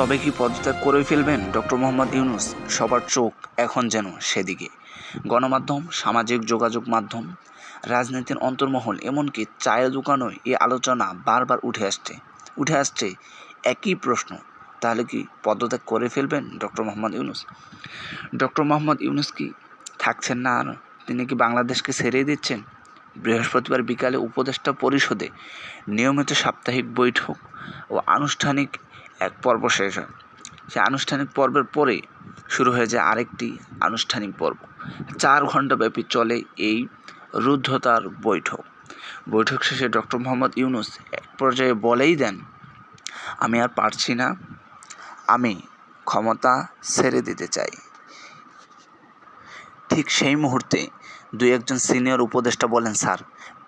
তবে কি পদত্যাগ করে ফেলবেন ডক্টর মোহাম্মদ ইউনুস? সবার চোখ এখন যেন সেদিকে। গণমাধ্যম, সামাজিক যোগাযোগ মাধ্যম, রাজনীতির অন্তর্মহল, এমনকি চায়ের দোকানও এই আলোচনা বারবার উঠে আসছে। উঠে আসছে একই প্রশ্ন, তাহলে কি পদত্যাগ করে ফেলবেন ডক্টর মোহাম্মদ ইউনুস? ডক্টর মোহাম্মদ ইউনুস কি থাকছেন না আর তিনি কি বাংলাদেশকে ছেড়েই দিচ্ছেন? বৃহস্পতিবার বিকালে উপদেষ্টা পরিষদে নিয়মিত সাপ্তাহিক বৈঠক ও আনুষ্ঠানিক এক পর্ব শেষ হয়। সে আনুষ্ঠানিক পর্বের পরে শুরু হয়ে যায় আরেকটি আনুষ্ঠানিক পর্ব। চার ঘণ্টা ব্যাপী চলে এই রুদ্ধতার বৈঠক। বৈঠক শেষে ডক্টর মোহাম্মদ ইউনুস এক পর্যায়ে বলেই দেন, আমি আর পারছি না। আমি ক্ষমতা ছেড়ে দিতে চাই। ঠিক সেই মুহূর্তে দুই একজন সিনিয়র উপদেষ্টা বলেন, স্যার,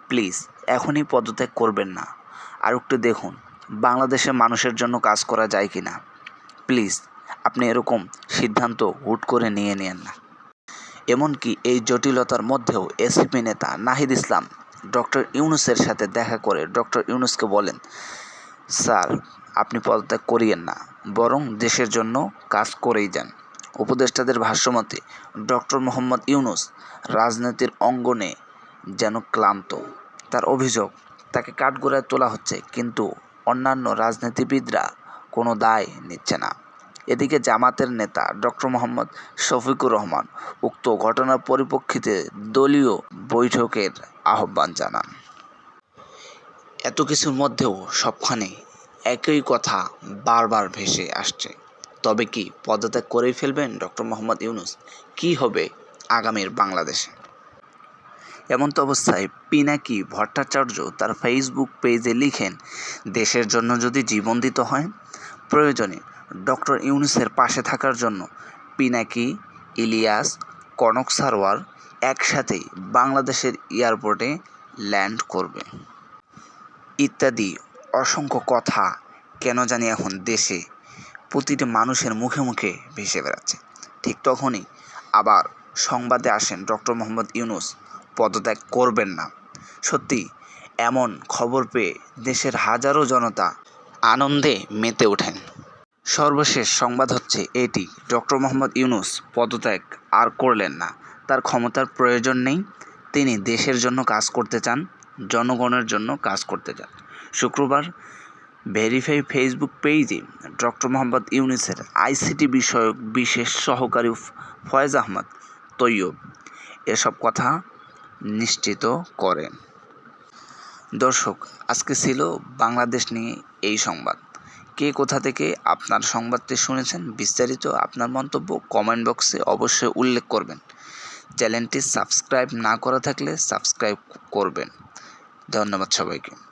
প্লিজ, এখনই পদত্যাগ করবেন না। আর একটু দেখুন বাংলাদেশের মানুষের জন্য কাজ করা যায় কি না প্লিজ, আপনি এরকম সিদ্ধান্ত হুট করে নিয়ে নেন না। এমনকি এই জটিলতার মধ্যেও এসিপি নেতা নাহিদ ইসলাম, ডক্টর ইউনুসের সাথে দেখা করে ডক্টর ইউনুসকে বলেন, স্যার, আপনি পদত্যাগ করিয়েন না, বরং দেশের জন্য কাজ করেই যান। উপদেষ্টাদের ভাষ্যমতে, ডক্টর মোহাম্মদ ইউনুস রাজনীতির অঙ্গনে যেন ক্লান্ত। তার অভিযোগ, তাকে কাঠগোড়ায় তোলা হচ্ছে, কিন্তু অন্যান্য রাজনীতিবিদরা কোনো দায় নিচ্ছে না। এদিকে জামাতের নেতা ডক্টর মোহাম্মদ শফিকুর রহমান উক্ত ঘটনার পরিপ্রেক্ষিতে দলীয় বৈঠকের আহ্বান জানান। এত কিছুর মধ্যেও সবখানে একই কথা বারবার ভেসে আসছে। তবে কি পদত্যাগ করেই ফেলবেন ডক্টর মোহাম্মদ ইউনুস? কি হবে আগামীর বাংলাদেশে? এমন তো অবস্থায় পিনাকি ভট্টাচার্য তার ফেসবুক পেজে লিখেন, দেশের জন্য যদি জীবন দিতে হয়, প্রয়োজনে ডক্টর ইউনুসের পাশে থাকার জন্য পিনাকি, ইলিয়াস, কনক সারোয়ার একসাথেই বাংলাদেশের এয়ারপোর্টে ল্যান্ড করবে। ইত্যাদি অসংখ্য কথা কেন জানি এখন দেশে প্রতিটি মানুষের মুখে মুখে ভেসে বেড়াচ্ছে। ঠিক তখনই আবার সংবাদে আসেন ডক্টর মোহাম্মদ ইউনুস, পদত্যাগ করবেন না। সত্যি এমন খবর পেয়ে দেশের হাজারো জনতা আনন্দে মেতে ওঠেন। সর্বশেষ সংবাদ হচ্ছে এটি, ডক্টর মোহাম্মদ ইউনুস পদত্যাগ আর করলেন না। তার ক্ষমতার প্রয়োজন নেই। তিনি দেশের জন্য কাজ করতে চান, জনগণের জন্য কাজ করতে চান। শুক্রবার ভেরিফাই ফেসবুক পেজে ডক্টর মোহাম্মদ ইউনুসের আইসিটি বিষয়ক বিশেষ সহকারী ফয়েজ আহমদ তৈয়ব এসব কথা নিশ্চিত করেন। দর্শক, আজকে ছিল বাংলাদেশ নিয়ে এই সংবাদ। কে কোথা থেকে আপনার সংবাদটি শুনেছেন বিস্তারিত আপনার মন্তব্য কমেন্ট বক্সে অবশ্যই উল্লেখ করবেন। চ্যানেলটি সাবস্ক্রাইব না করা থাকলে সাবস্ক্রাইব করবেন। ধন্যবাদ সবাইকে।